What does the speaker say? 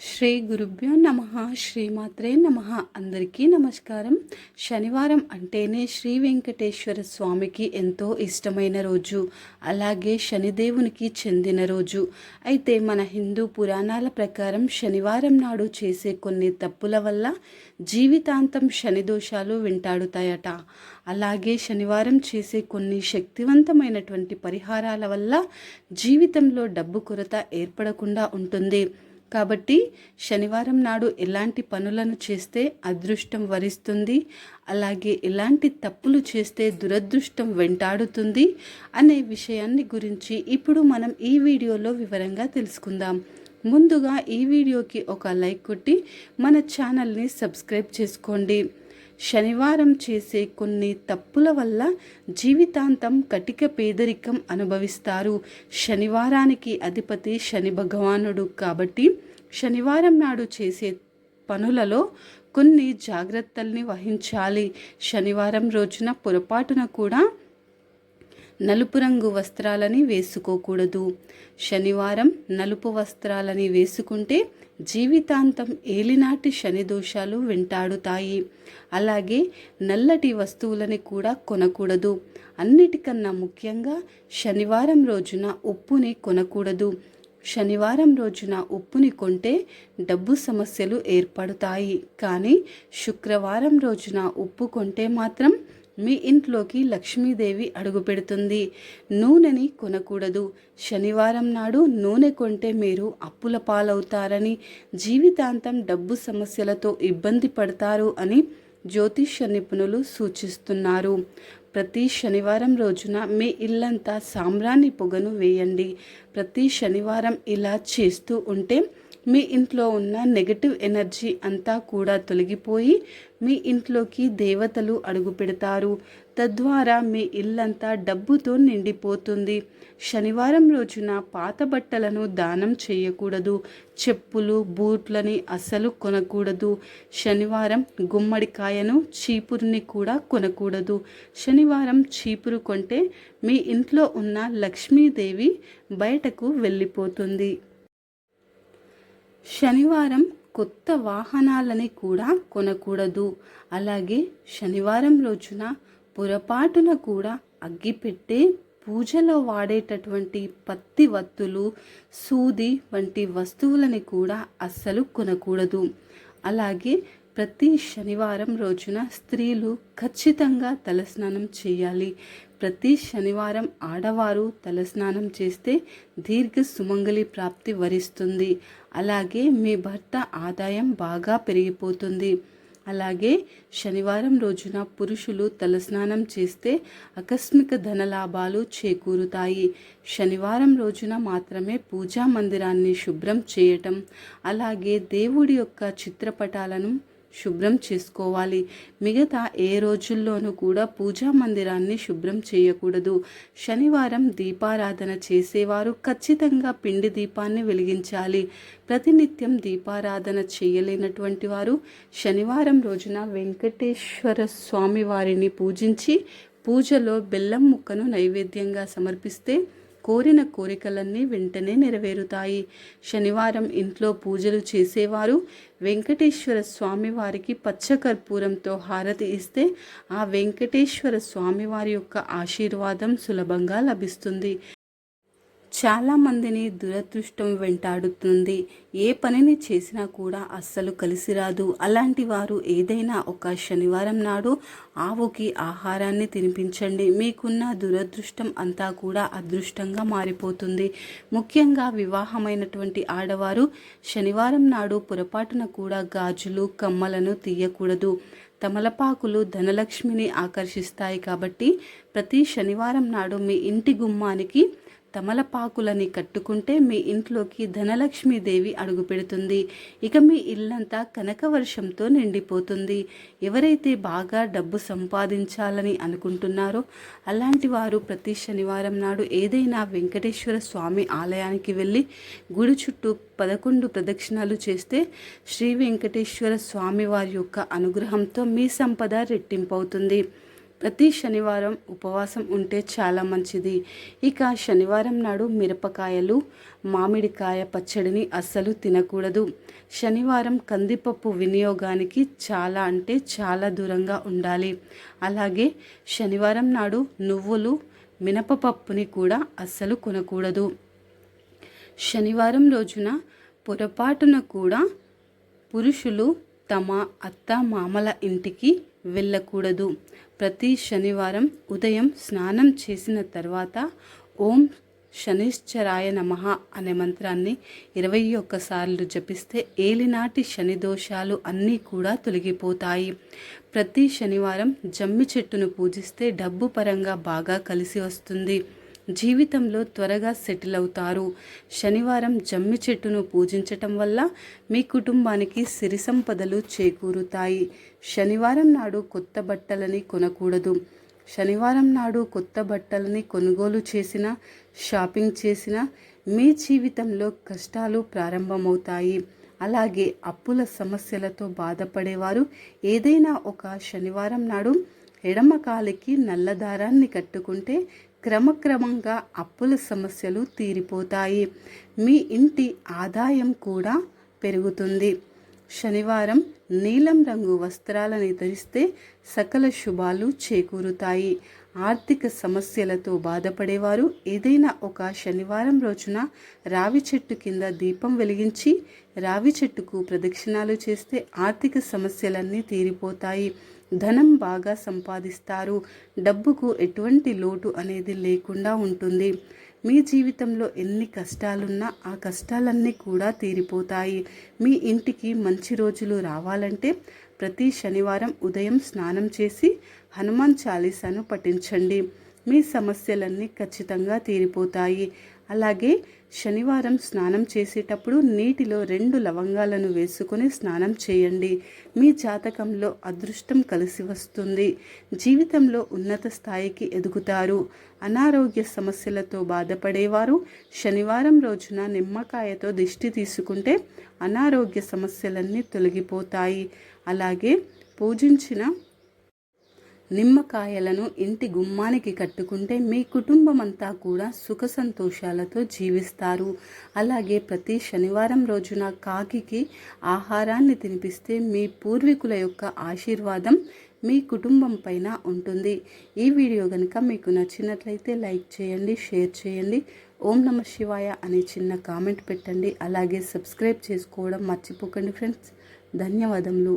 శ్రీ గురుభ్యో నమ శ్రీమాత్రే నమ. అందరికీ నమస్కారం. శనివారం అంటేనే శ్రీ వెంకటేశ్వర స్వామికి ఎంతో ఇష్టమైన రోజు. అలాగే శనిదేవునికి చెందిన రోజు. అయితే మన హిందూ పురాణాల ప్రకారం శనివారం నాడు చేసే కొన్ని తప్పుల వల్ల జీవితాంతం శని దోషాలు వెంటాడుతాయట. అలాగే శనివారం చేసే కొన్ని శక్తివంతమైనటువంటి పరిహారాల వల్ల జీవితంలో డబ్బు కొరత ఏర్పడకుండా ఉంటుంది. కాబట్టి శనివారం నాడు ఎలాంటి పనులను చేస్తే అదృష్టం వరిస్తుంది అలాగే ఎలాంటి తప్పులు చేస్తే దురదృష్టం వెంటాడుతుంది అనే విషయాన్ని గురించి ఇప్పుడు మనం ఈ వీడియోలో వివరంగా తెలుసుకుందాం. ముందుగా ఈ వీడియోకి ఒక లైక్ కొట్టి మన ఛానల్ని సబ్స్క్రైబ్ చేసుకోండి. శనివారం చేసే కొన్ని తప్పుల వల్ల జీవితాంతం కటిక పేదరికం అనుభవిస్తారు. శనివారానికి అధిపతి శని భగవానుడు కాబట్టి శనివారం నాడు చేసే పనులలో కొన్ని జాగ్రత్తల్ని వహించాలి. శనివారం రోజున పొరపాటున కూడా నలుపు రంగు వస్త్రాలని వేసుకోకూడదు. శనివారం నలుపు వస్త్రాలని వేసుకుంటే జీవితాంతం ఏలినాటి శని దోషాలు వెంటాడుతాయి. అలాగే నల్లటి వస్తువులని కూడా కొనకూడదు. అన్నిటికన్నా ముఖ్యంగా శనివారం రోజున ఉప్పుని కొనకూడదు. శనివారం రోజున ఉప్పుని కొంటే డబ్బు సమస్యలు ఏర్పడతాయి. కానీ శుక్రవారం రోజున ఉప్పు కొంటే మాత్రం మీ ఇంట్లోకి లక్ష్మీదేవి అడుగుపెడుతుంది నూనెని కొనకూడదు. శనివారం నాడు నూనె కొంటే మీరు అప్పుల పాలవుతారని జీవితాంతం డబ్బు సమస్యలతో ఇబ్బంది పడతారు అని జ్యోతిష్య నిపుణులు సూచిస్తున్నారు. ప్రతి శనివారం రోజున మీ ఇల్లంతా సాంబ్రాణి పొగను వేయండి. ప్రతి శనివారం ఇలా చేస్తూ ఉంటే మీ ఇంట్లో ఉన్న నెగటివ్ ఎనర్జీ అంతా కూడా తొలగిపోయి మీ ఇంట్లోకి దేవతలు అడుగు పెడతారు. తద్వారా మీ ఇల్లంతా డబ్బుతో నిండిపోతుంది. శనివారం రోజున పాత బట్టలను దానం చేయకూడదు. చెప్పులు బూట్లని అస్సలు కొనకూడదు. శనివారం గుమ్మడికాయను చీపురుని కూడా కొనకూడదు. శనివారం చీపురు కొంటే మీ ఇంట్లో ఉన్న లక్ష్మీదేవి బయటకు వెళ్ళిపోతుంది. శనివారం కొత్త వాహనాలని కూడా కొనకూడదు. అలాగే శనివారం రోజున పొరపాటున కూడా అగ్గిపెట్టే పూజలో వాడేటటువంటి పత్తి వత్తులు సూది వంటి వస్తువులని కూడా అస్సలు కొనకూడదు. అలాగే ప్రతి శనివారం రోజున స్త్రీలు ఖచ్చితంగా తలస్నానం చేయాలి. ప్రతి శనివారం ఆడవారు తలస్నానం చేస్తే దీర్ఘ సుమంగళి ప్రాప్తి వరిస్తుంది. అలాగే మీ భర్త ఆదాయం బాగా పెరిగిపోతుంది. అలాగే శనివారం రోజున పురుషులు తలస్నానం చేస్తే ఆకస్మిక ధనలాభాలు చేకూరుతాయి. శనివారం రోజున మాత్రమే పూజా మందిరాన్ని శుభ్రం చేయటం అలాగే దేవుడి యొక్క చిత్రపటాలను శుభ్రం చేసుకోవాలి. మిగతా ఏ రోజుల్లోనూ కూడా పూజా మందిరాన్ని శుభ్రం చేయకూడదు. శనివారం దీపారాధన చేసేవారు ఖచ్చితంగా పిండి దీపాన్ని వెలిగించాలి. ప్రతినిత్యం దీపారాధన చేయలేనటువంటి వారు శనివారం రోజున వెంకటేశ్వర స్వామి వారిని పూజించి పూజలో బెల్లం ముక్కను నైవేద్యంగా సమర్పిస్తే కోరిన కోరికలన్నీ వెంటనే నెరవేరుతాయి. శనివారం ఇంట్లో పూజలు చేసేవారు. వెంకటేశ్వర స్వామి వారికి పచ్చకర్పూరంతో హారతి ఇస్తే ఆ వెంకటేశ్వర స్వామివారి యొక్క ఆశీర్వాదం సులభంగా లభిస్తుంది. చాలామందిని దురదృష్టం వెంటాడుతుంది. ఏ పనిని చేసినా కూడా అస్సలు కలిసి రాదు. అలాంటి వారు ఏదైనా ఒక శనివారం నాడు ఆవుకి ఆహారాన్ని తినిపించండి. మీకున్న దురదృష్టం అంతా కూడా అదృష్టంగా మారిపోతుంది. ముఖ్యంగా వివాహమైనటువంటి ఆడవారు శనివారం నాడు పొరపాటున కూడా గాజులు కమ్మలను తీయకూడదు. తమలపాకులు ధనలక్ష్మిని ఆకర్షిస్తాయి కాబట్టి ప్రతి శనివారం నాడు మీ ఇంటి గుమ్మానికి తమలపాకులని కట్టుకుంటే మీ ఇంట్లోకి ధనలక్ష్మీదేవి అడుగు పెడుతుంది. ఇక మీ ఇల్లంతా కనకవర్షంతో నిండిపోతుంది. ఎవరైతే బాగా డబ్బు సంపాదించాలని అనుకుంటున్నారో అలాంటి వారు ప్రతి శనివారం నాడు ఏదైనా వెంకటేశ్వర స్వామి ఆలయానికి వెళ్ళి గుడి చుట్టూ పదకొండు ప్రదక్షిణాలు చేస్తే శ్రీ వెంకటేశ్వర స్వామి వారి యొక్క అనుగ్రహంతో మీ సంపద రెట్టింపవుతుంది. ప్రతి శనివారం ఉపవాసం ఉంటే చాలా మంచిది. ఇక శనివారం నాడు మిరపకాయలు మామిడికాయ పచ్చడిని అస్సలు తినకూడదు. శనివారం కందిపప్పు వినియోగానికి చాలా అంటే చాలా దూరంగా ఉండాలి. అలాగే శనివారం నాడు నువ్వులు మినపపప్పుని కూడా అస్సలు కొనకూడదు. శనివారం రోజున పొరపాటున కూడా పురుషులు తమ అత్త మామల ఇంటికి వెళ్ళకూడదు. ప్రతి శనివారం ఉదయం స్నానం చేసిన తర్వాత ఓం శనిశ్చరాయ నమః అనే మంత్రాన్ని ఇరవై ఒక్కసార్లు జపిస్తే ఏలినాటి శని దోషాలు అన్నీ కూడా తొలగిపోతాయి. ప్రతి శనివారం జమ్మి చెట్టును పూజిస్తే డబ్బు పరంగా బాగా కలిసి వస్తుంది. జీవితంలో త్వరగా సెటిల్ అవుతారు. శనివారం జమ్మి చెట్టును పూజించటం వల్ల మీ కుటుంబానికి సిరి సంపదలు చేకూరుతాయి. శనివారం నాడు కొత్త బట్టలని కొనకూడదు. శనివారం నాడు కొత్త బట్టలని కొనుగోలు చేసిన షాపింగ్ చేసిన మీ జీవితంలో కష్టాలు ప్రారంభమవుతాయి. అలాగే అప్పుల సమస్యలతో బాధపడేవారు ఏదైనా ఒక శనివారం నాడు ఎడమ కాలికి నల్ల దారాన్ని కట్టుకుంటే క్రమక్రమంగా అప్పుల సమస్యలు తీరిపోతాయి. మీ ఇంటి ఆదాయం కూడా పెరుగుతుంది. శనివారం నీలం రంగు వస్త్రాలని ధరిస్తే సకల శుభాలు చేకూరుతాయి. ఆర్థిక సమస్యలతో బాధపడేవారు ఏదైనా ఒక శనివారం రోజున రావి చెట్టు కింద దీపం వెలిగించి రావి చెట్టుకు ప్రదక్షిణాలు చేస్తే ఆర్థిక సమస్యలన్నీ తీరిపోతాయి. ధనం బాగా సంపాదిస్తారు. డబ్బుకు ఎటువంటి లోటు అనేది లేకుండా ఉంటుంది. మీ జీవితంలో ఎన్ని కష్టాలున్నా ఆ కష్టాలన్నీ కూడా తీరిపోతాయి. మీ ఇంటికి మంచి రోజులు రావాలంటే ప్రతి శనివారం ఉదయం స్నానం చేసి హనుమాన్ చాలీసాను పఠించండి. మీ సమస్యలన్నీ ఖచ్చితంగా తీరిపోతాయి. అలాగే శనివారం స్నానం చేసేటప్పుడు నీటిలో రెండు లవంగాలను వేసుకొని స్నానం చేయండి. మీ జాతకంలో అదృష్టం కలిసి వస్తుంది. జీవితంలో ఉన్నత స్థాయికి ఎదుగుతారు. అనారోగ్య సమస్యలతో బాధపడేవారు శనివారం రోజున నిమ్మకాయతో దిష్టి తీసుకుంటే అనారోగ్య సమస్యలన్నీ తొలగిపోతాయి. అలాగే పూజించిన నిమ్మకాయలను ఇంటి గుమ్మానికి కట్టుకుంటే మీ కుటుంబం అంతా కూడా సుఖ సంతోషాలతో జీవిస్తారు. అలాగే ప్రతి శనివారం రోజున కాకికి ఆహారాన్ని తినిపిస్తే మీ పూర్వీకుల యొక్క ఆశీర్వాదం మీ కుటుంబం పైన ఉంటుంది. ఈ వీడియో కనుక మీకు నచ్చినట్లయితే లైక్ చేయండి షేర్ చేయండి. ఓం నమ శివాయ అనే చిన్న కామెంట్ పెట్టండి. అలాగే సబ్స్క్రైబ్ చేసుకోవడం మర్చిపోకండి ఫ్రెండ్స్. ధన్యవాదములు.